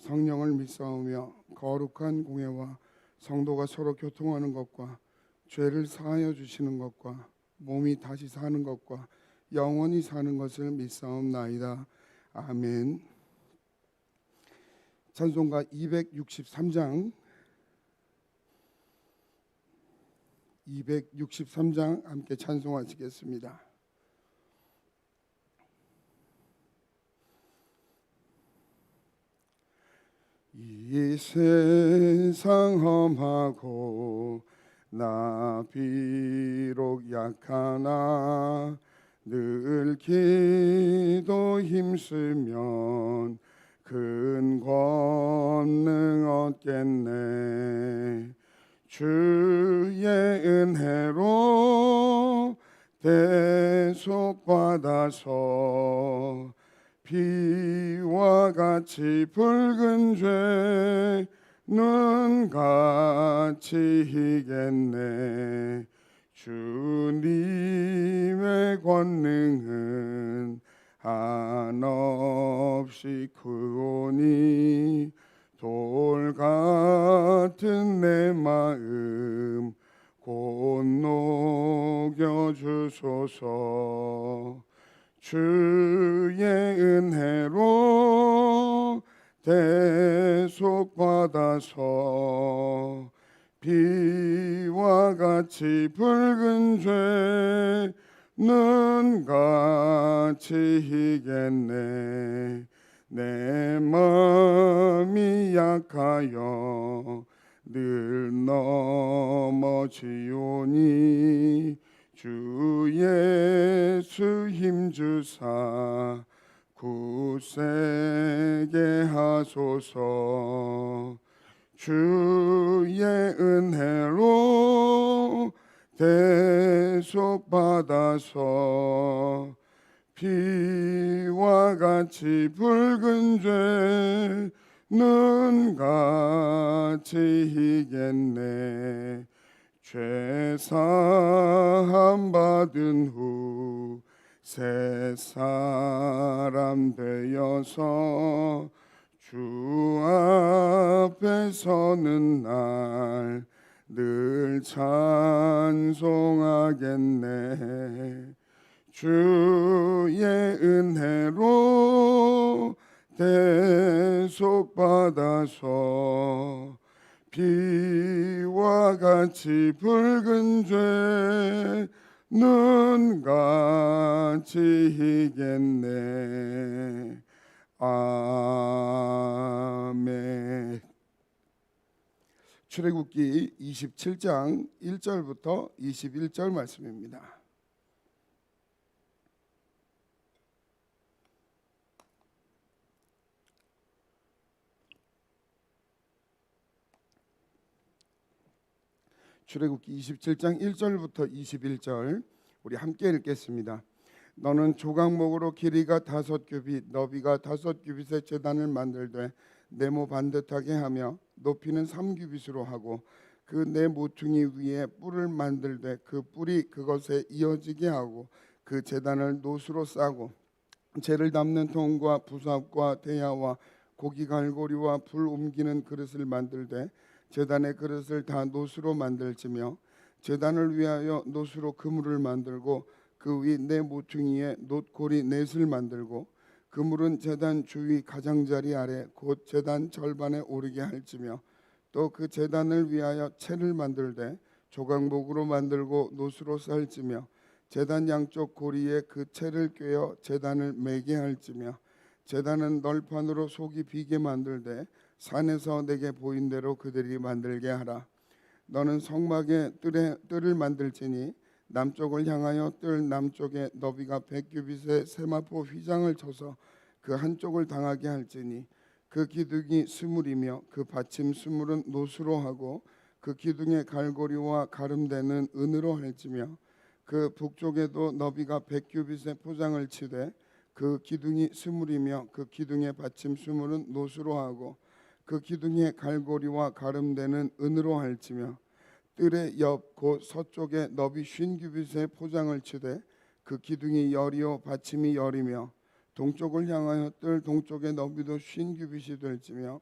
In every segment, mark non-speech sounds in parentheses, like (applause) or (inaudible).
성령을 믿사오며 거룩한 공예와 성도가 서로 교통하는 것과 죄를 사하여 주시는 것과 몸이 다시 사는 것과 영원히 사는 것을 믿사옵나이다. 아멘. 찬송가 263장 263장 함께 찬송하시겠습니다. 이 세상 험하고 나 비록 약하나 늘 기도 힘쓰면 큰 권능 얻겠네. 주의 은혜로 대속받아서 비와 같이 붉은 죄 눈같이 희겠네. 주님의 권능은 한없이 크오니 돌 같은 내 마음 곧 녹여 주소서 주의 은혜로 대속 받아서 비와 같이 붉은 죄 눈같이 희겠네. 내 마음이 약하여 늘 넘어지오니 주 예수 힘주사 굳세게 하소서. 주의 은혜로 대속받아서 비와 같이 붉은 죄 눈같이 희겠네 죄사함 받은 후 새 사람 되어서 주 앞에 서는 날 늘 찬송하겠네. 주의 은혜로 대속받아서 비와 같이 붉은 죄 눈같이 희겠네 아멘 출애굽기 27장 1절부터 21절 말씀입니다. 출애굽기 27장 1절부터 21절 우리 함께 읽겠습니다. 너는 조각목으로 길이가 다섯 규빗, 너비가 다섯 규빗의 제단을 만들되 네모 반듯하게 하며 높이는 삼 규빗으로 하고 그 네 모퉁이 위에 뿔을 만들되 그 뿔이 그것에 이어지게 하고 그 제단을 노수로 싸고 재를 담는 통과 부삽과 대야와 고기 갈고리와 불 옮기는 그릇을 만들되 제단의 그릇을 다 노수로 만들지며 제단을 위하여 노수로 그물을 만들고 그 위 네 모퉁이에 놋고리 넷을 만들고 그물은 제단 주위 가장자리 아래 곧 제단 절반에 오르게 할지며 또그 제단을 위하여 채를 만들되 조각목으로 만들고 노수로 쌀지며 제단 양쪽 고리에 그 채를 꿰어 제단을 매게 할지며 제단은 널판으로 속이 비게 만들되 산에서 내게 보인 대로 그들이 만들게 하라. 너는 성막에 뜰에, 뜰을 만들지니 남쪽을 향하여 뜰 남쪽에 너비가 백 규빗의 세마포 휘장을 쳐서 그 한쪽을 당하게 할지니 그 기둥이 스물이며 그 받침 스물은 노수로 하고 그 기둥의 갈고리와 가름대는 은으로 할지며 그 북쪽에도 너비가 백규빗의 포장을 치되 그 기둥이 스물이며 그 기둥의 받침 스물은 노수로 하고 그 기둥의 갈고리와 가름대는 은으로 할지며 뜰의 옆 곧 서쪽에 너비 쉰 규빗의 포장을 치되 그 기둥이 열이요 받침이 열이며 동쪽을 향하여 뜰 동쪽의 너비도 쉰 규빗이 될지며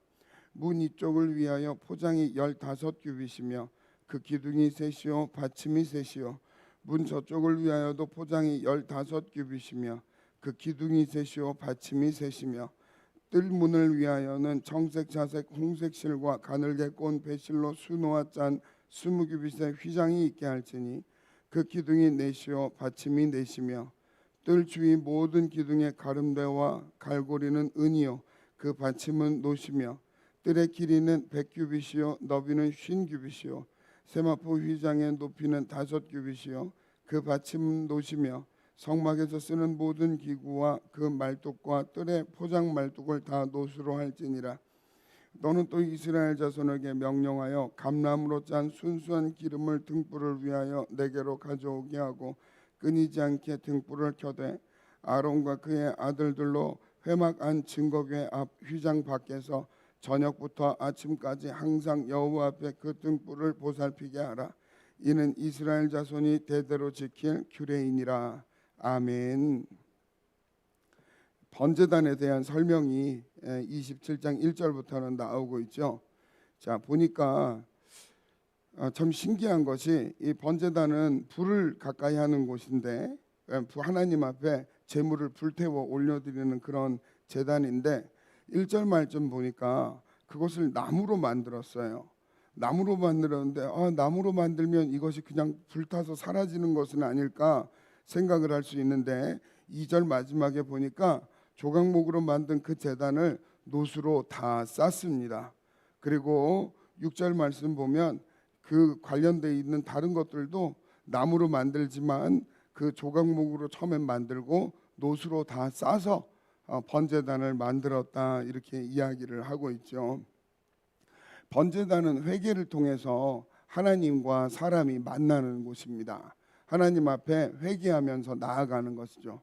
문 이쪽을 위하여 포장이 열다섯 규빗이며 그 기둥이 셋이요 받침이 셋이요 문 저쪽을 위하여도 포장이 열다섯 규빗이며 그 기둥이 셋이요 받침이 셋이며 뜰 문을 위하여는 청색, 자색, 홍색 실과 가늘게 꼰 배실로 수놓아 짠 스무 규빗의 휘장이 있게 할지니 그 기둥이 넷이요 받침이 넷이며 뜰 주위 모든 기둥의 가름대와 갈고리는 은이요. 그 받침은 노시며 뜰의 길이는 백 규빗이요. 너비는 쉰 규빗이요. 세마포 휘장의 높이는 다섯 규빗이요. 그 받침은 노시며 성막에서 쓰는 모든 기구와 그 말뚝과 뜰의 포장 말뚝을 다 노수로 할지니라. 너는 또 이스라엘 자손에게 명령하여 감람으로 짠 순수한 기름을 등불을 위하여 내게로 가져오게 하고 끊이지 않게 등불을 켜되 아론과 그의 아들들로 회막 안 증거궤 앞 휘장 밖에서 저녁부터 아침까지 항상 여호와 앞에 그 등불을 보살피게 하라. 이는 이스라엘 자손이 대대로 지킬 규례이니라 아멘. 번제단에 대한 설명이 27장 1절부터는 나오고 있죠. 자 보니까 어, 참 신기한 것이 이 번제단은 불을 가까이 하는 곳인데 예, 부- 하나님 앞에 제물을 불태워 올려드리는 그런 제단인데 1절 말씀 보니까 그것을 나무로 만들었어요. 나무로 만들었는데 아, 나무로 만들면 이것이 그냥 불타서 사라지는 것은 아닐까 생각을 할 수 있는데 2절 마지막에 보니까 조각목으로 만든 그 제단을 노수로 다 쌌습니다. 그리고 6절 말씀 보면 그 관련돼 있는 다른 것들도 나무로 만들지만 그 조각목으로 처음엔 만들고 노수로 다 싸서 어, 번제단을 만들었다 이렇게 이야기를 하고 있죠. 번제단은 회개를 통해서 하나님과 사람이 만나는 곳입니다. 하나님 앞에 회개하면서 나아가는 것이죠.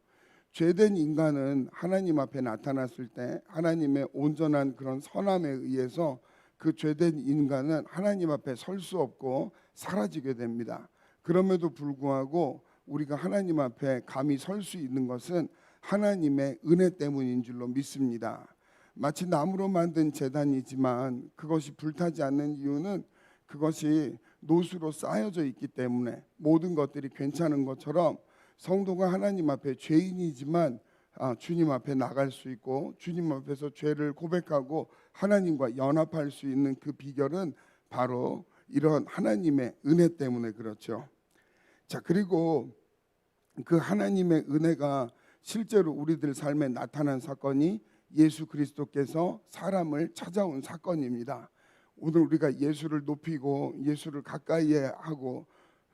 죄된 인간은 하나님 앞에 나타났을 때 하나님의 온전한 그런 선함에 의해서 그 죄된 인간은 하나님 앞에 설 수 없고 사라지게 됩니다. 그럼에도 불구하고 우리가 하나님 앞에 감히 설 수 있는 것은 하나님의 은혜 때문인 줄로 믿습니다. 마치 나무로 만든 재단이지만 그것이 불타지 않는 이유는 그것이 노수로 쌓여져 있기 때문에 모든 것들이 괜찮은 것처럼 성도가 하나님 앞에 죄인이지만 아, 주님 앞에 나갈 수 있고 주님 앞에서 죄를 고백하고 하나님과 연합할 수 있는 그 비결은 바로 이런 하나님의 은혜 때문에 그렇죠. 자 그리고 그 하나님의 은혜가 실제로 우리들 삶에 나타난 사건이 예수 그리스도께서 사람을 찾아온 사건입니다. 오늘 우리가 예수를 높이고 예수를 가까이 하고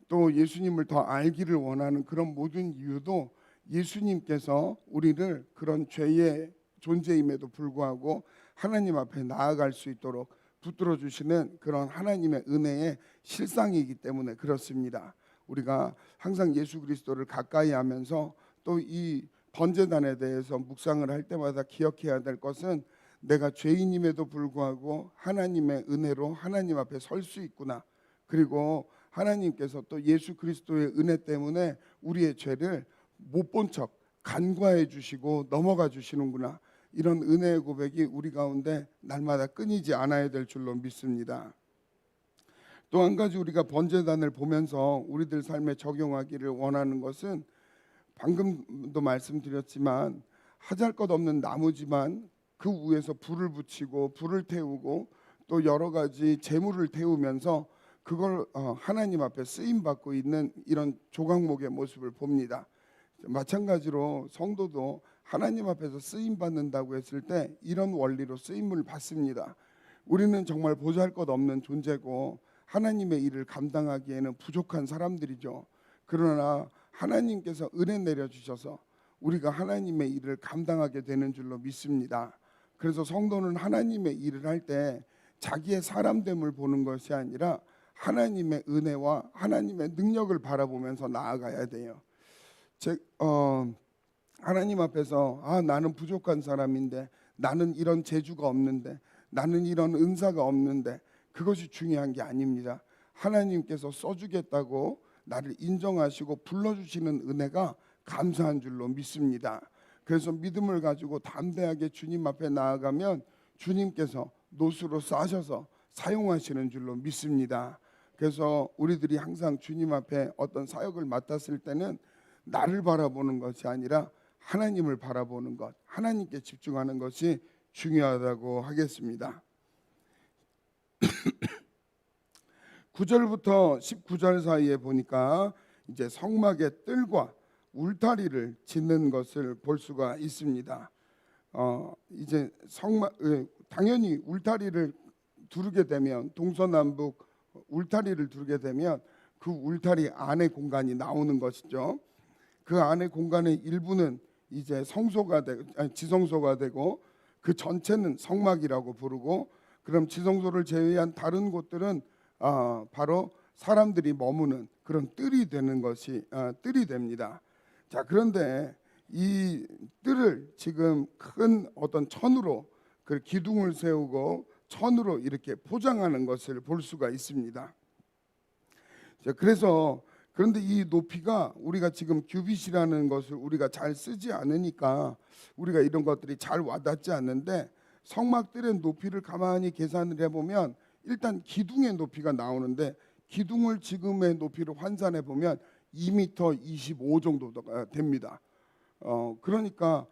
또 예수님을 더 알기를 원하는 그런 모든 이유도 예수님께서 우리를 그런 죄의 존재임에도 불구하고 하나님 앞에 나아갈 수 있도록 붙들어 주시는 그런 하나님의 은혜의 실상이기 때문에 그렇습니다. 우리가 항상 예수 그리스도를 가까이 하면서 또 이 번제단에 대해서 묵상을 할 때마다 기억해야 될 것은 내가 죄인임에도 불구하고 하나님의 은혜로 하나님 앞에 설 수 있구나. 그리고 하나님께서 또 예수 그리스도의 은혜 때문에 우리의 죄를 못 본 척 간과해 주시고 넘어가 주시는구나. 이런 은혜의 고백이 우리 가운데 날마다 끊이지 않아야 될 줄로 믿습니다. 또 한 가지 우리가 번제단을 보면서 우리들 삶에 적용하기를 원하는 것은 방금도 말씀드렸지만 하잘 것 없는 나무지만 그 위에서 불을 붙이고 불을 태우고 또 여러 가지 재물을 태우면서 그걸 어, 하나님 앞에 쓰임 받고 있는 이런 조각목의 모습을 봅니다. 마찬가지로 성도도 하나님 앞에서 쓰임 받는다고 했을 때 이런 원리로 쓰임을 받습니다. 우리는 정말 보잘 것 없는 존재고 하나님의 일을 감당하기에는 부족한 사람들이죠. 그러나 하나님께서 은혜 내려 주셔서 우리가 하나님의 일을 감당하게 되는 줄로 믿습니다. 그래서 성도는 하나님의 일을 할 때 자기의 사람됨을 보는 것이 아니라 하나님의 은혜와 하나님의 능력을 바라보면서 나아가야 돼요. 제, 어, 하나님 앞에서 아 나는 부족한 사람인데 나는 이런 재주가 없는데 나는 이런 은사가 없는데 그것이 중요한 게 아닙니다. 하나님께서 써주겠다고 나를 인정하시고 불러주시는 은혜가 감사한 줄로 믿습니다. 그래서 믿음을 가지고 담대하게 주님 앞에 나아가면 주님께서 노수로 싸셔서 사용하시는 줄로 믿습니다. 그래서 우리들이 항상 주님 앞에 어떤 사역을 맡았을 때는 나를 바라보는 것이 아니라 하나님을 바라보는 것, 하나님께 집중하는 것이 중요하다고 하겠습니다. (clears throat) 9절부터 19절 사이에 보니까 이제 성막의 뜰과 울타리를 짓는 것을 볼 수가 있습니다. 어, 이제 성막 예, 당연히 울타리를 두르게 되면 동서남북 울타리를 두르게 되면 그 울타리 안에 공간이 나오는 것이죠. 그 안에 공간의 일부는 이제 성소가 되고 아니, 지성소가 되고 그 전체는 성막이라고 부르고 그럼 지성소를 제외한 다른 곳들은 아, 바로 사람들이 머무는 그런 뜰이 되는 것이 아, 뜰이 됩니다. 자 그런데 이 뜰을 지금 큰 어떤 천으로 그 기둥을 세우고 천으로 이렇게 포장하는 것을 볼 수가 있습니다. 자, 그래서 그런데 이 높이가 우리가 지금 규빗이라는 것을 우리가 잘 쓰지 않으니까 우리가 이런 것들이 잘 와닿지 않는데 성막들의 높이를 가만히 계산을 해보면 일단 기둥의 높이가 나오는데 기둥을 지금의 높이로 환산해 보면 2m 25 정도가 됩니다. 어 그러니까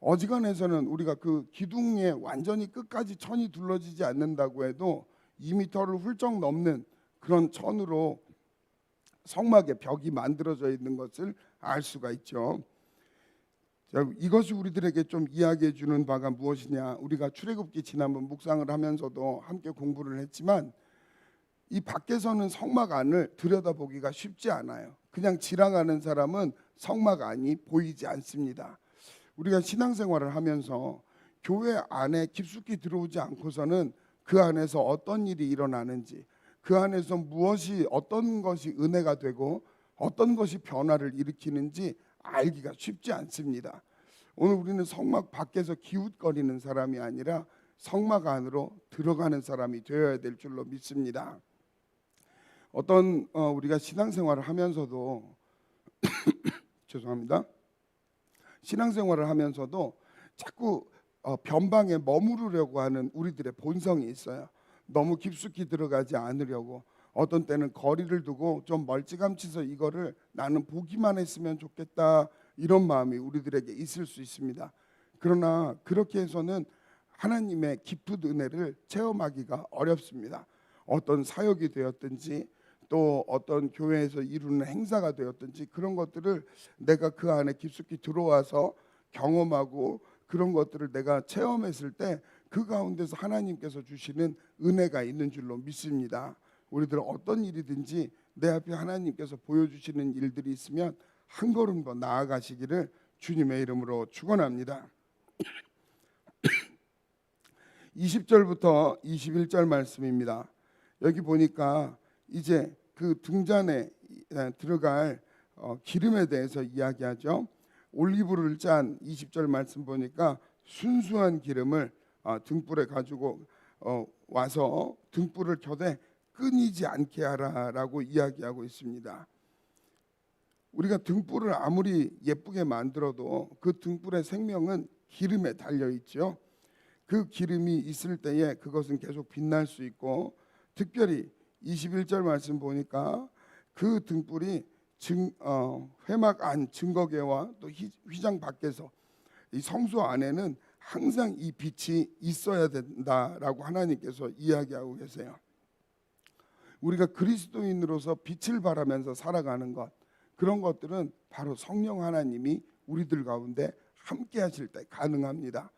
어지간해서는 우리가 그 기둥에 완전히 끝까지 천이 둘러지지 않는다고 해도 2m를 훌쩍 넘는 그런 천으로 성막의 벽이 만들어져 있는 것을 알 수가 있죠. 자, 이것이 우리들에게 좀 이야기해 주는 바가 무엇이냐? 우리가 출애굽기 지난번 묵상을 하면서도 함께 공부를 했지만 이 밖에서는 성막 안을 들여다보기가 쉽지 않아요. 그냥 지나가는 사람은 성막 안이 보이지 않습니다. 우리가 신앙생활을 하면서 교회 안에 깊숙이 들어오지 않고서는 그 안에서 어떤 일이 일어나는지 그 안에서 무엇이 어떤 것이 은혜가 되고 어떤 것이 변화를 일으키는지 알기가 쉽지 않습니다. 오늘 우리는 성막 밖에서 기웃거리는 사람이 아니라 성막 안으로 들어가는 사람이 되어야 될 줄로 믿습니다. 어떤 어, 우리가 신앙생활을 하면서도 (coughs) 죄송합니다. 신앙생활을 하면서도 자꾸 어, 변방에 머무르려고 하는 우리들의 본성이 있어요. 너무 깊숙이 들어가지 않으려고 어떤 때는 거리를 두고 좀 멀찌감치서 이거를 나는 보기만 했으면 좋겠다 이런 마음이 우리들에게 있을 수 있습니다. 그러나 그렇게 해서는 하나님의 깊은 은혜를 체험하기가 어렵습니다. 어떤 사역이 되었든지 또 어떤 교회에서 이루는 행사가 되었든지 그런 것들을 내가 그 안에 깊숙이 들어와서 경험하고 그런 것들을 내가 체험했을 때 그 가운데서 하나님께서 주시는 은혜가 있는 줄로 믿습니다. 우리들 어떤 일이든지 내 앞에 하나님께서 보여주시는 일들이 있으면 한 걸음 더 나아가시기를 주님의 이름으로 축원합니다. (clears throat) 20절부터 21절 말씀입니다. 여기 보니까 이제 그 등잔에 들어갈 어, 기름에 대해서 이야기하죠. 올리브를 짠 20절 말씀 보니까 순수한 기름을 어, 등불에 가지고 어, 와서 등불을 켜되 끊이지 않게 하라라고 이야기하고 있습니다. 우리가 등불을 아무리 예쁘게 만들어도 그 등불의 생명은 기름에 달려 있죠. 그 기름이 있을 때에 그것은 계속 빛날 수 있고 특별히 21절 말씀 보니까 그 등불이 증, 어, 회막 안 증거계와 또 휘장 밖에서 이 성소 안에는 항상 이 빛이 있어야 된다라고 하나님께서 이야기하고 계세요. 우리가 그리스도인으로서 빛을 발하면서 살아가는 것 그런 것들은 바로 성령 하나님이 우리들 가운데 함께 하실 때 가능합니다.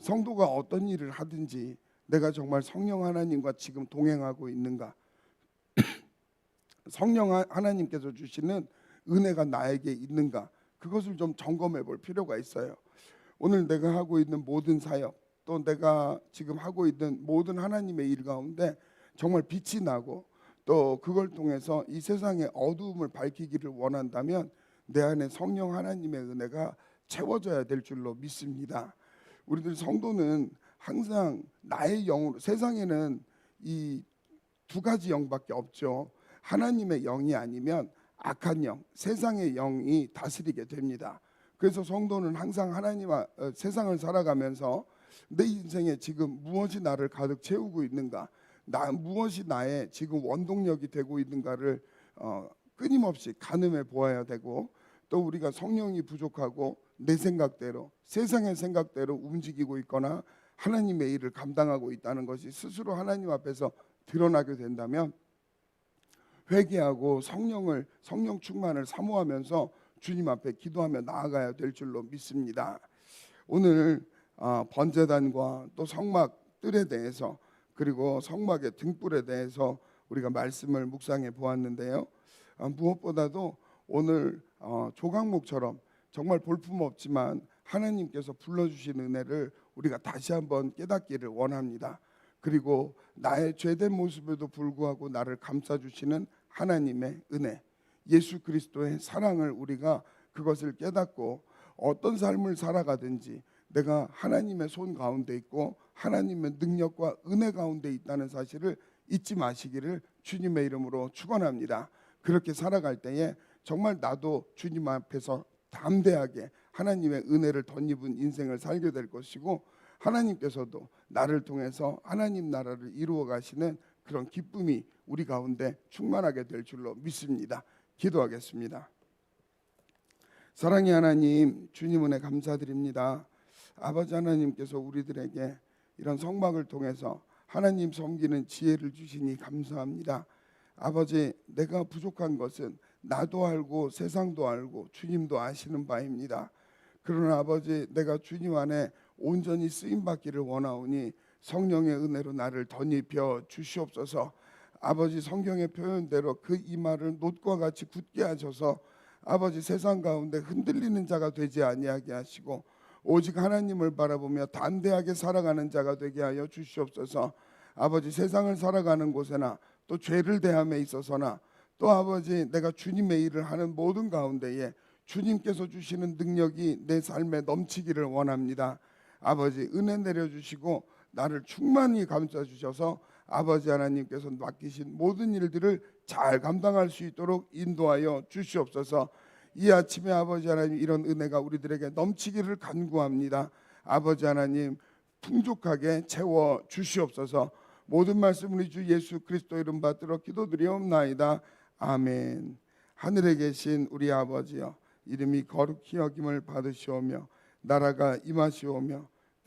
성도가 어떤 일을 하든지 내가 정말 성령 하나님과 지금 동행하고 있는가? 성령 하나님께서 주시는 은혜가 나에게 있는가? 그것을 좀 점검해 볼 필요가 있어요. 오늘 내가 하고 있는 모든 사역 또 내가 지금 하고 있는 모든 하나님의 일 가운데 정말 빛이 나고 또 그걸 통해서 이 세상의 어두움을 밝히기를 원한다면 내 안에 성령 하나님의 은혜가 채워져야 될 줄로 믿습니다. 우리들 성도는 항상 나의 영으로 세상에는 이 두 가지 영밖에 없죠. 하나님의 영이 아니면 악한 영, 세상의 영이 다스리게 됩니다. 그래서 성도는 항상 하나님과 어, 세상을 살아가면서 내 인생에 지금 무엇이 나를 가득 채우고 있는가, 나 무엇이 나의 지금 원동력이 되고 있는가를 어, 끊임없이 가늠해 보아야 되고 또 우리가 성령이 부족하고 내 생각대로 세상의 생각대로 움직이고 있거나 하나님의 일을 감당하고 있다는 것이 스스로 하나님 앞에서 드러나게 된다면 회개하고 성령을 성령 충만을 사모하면서 주님 앞에 기도하며 나아가야 될 줄로 믿습니다. 오늘 아, 번제단과 또 성막 뜰에 대해서 그리고 성막의 등불에 대해서 우리가 말씀을 묵상해 보았는데요. 아, 무엇보다도 오늘 어, 조각목처럼 정말 볼품 없지만 하나님께서 불러주신 은혜를 우리가 다시 한번 깨닫기를 원합니다. 그리고 나의 죄된 모습에도 불구하고 나를 감싸주시는 하나님의 은혜, 예수 그리스도의 사랑을 우리가 그것을 깨닫고 어떤 삶을 살아가든지 내가 하나님의 손 가운데 있고 하나님의 능력과 은혜 가운데 있다는 사실을 잊지 마시기를 주님의 이름으로 축원합니다. 그렇게 살아갈 때에 정말 나도 주님 앞에서 담대하게 하나님의 은혜를 덧입은 인생을 살게 될 것이고 하나님께서도 나를 통해서 하나님 나라를 이루어 가시는 그런 기쁨이 우리 가운데 충만하게 될 줄로 믿습니다. 기도하겠습니다. 사랑의 하나님, 주님 은혜 감사드립니다. 아버지 하나님께서 우리들에게 이런 성막을 통해서 하나님 섬기는 지혜를 주시니 감사합니다. 아버지, 내가 부족한 것은 나도 알고 세상도 알고 주님도 아시는 바입니다. 그러나 아버지, 내가 주님 안에 온전히 쓰임 받기를 원하오니 성령의 은혜로 나를 덧입혀 주시옵소서. 아버지 성경의 표현대로 그 이마를 놋과 같이 굳게 하셔서 아버지 세상 가운데 흔들리는 자가 되지 아니하게 하시고 오직 하나님을 바라보며 담대하게 살아가는 자가 되게 하여 주시옵소서. 아버지 세상을 살아가는 곳에나 또 죄를 대함에 있어서나 또 아버지 내가 주님의 일을 하는 모든 가운데에 주님께서 주시는 능력이 내 삶에 넘치기를 원합니다. 아버지 은혜 내려 주시고 나를 충만히 감싸 주셔서 아버지 하나님께서 맡기신 모든 일들을 잘 감당할 수 있도록 인도하여 주시옵소서. 이 아침에 아버지 하나님 이런 은혜가 우리들에게 넘치기를 간구합니다. 아버지 하나님 풍족하게 채워 주시옵소서. 모든 말씀 우리 주 예수 그리스도 이름 받들어 기도드리옵나이다. 아멘. 하늘에 계신 우리 아버지여 이름이 거룩히 여김을 받으시오며 나라가 임하시오며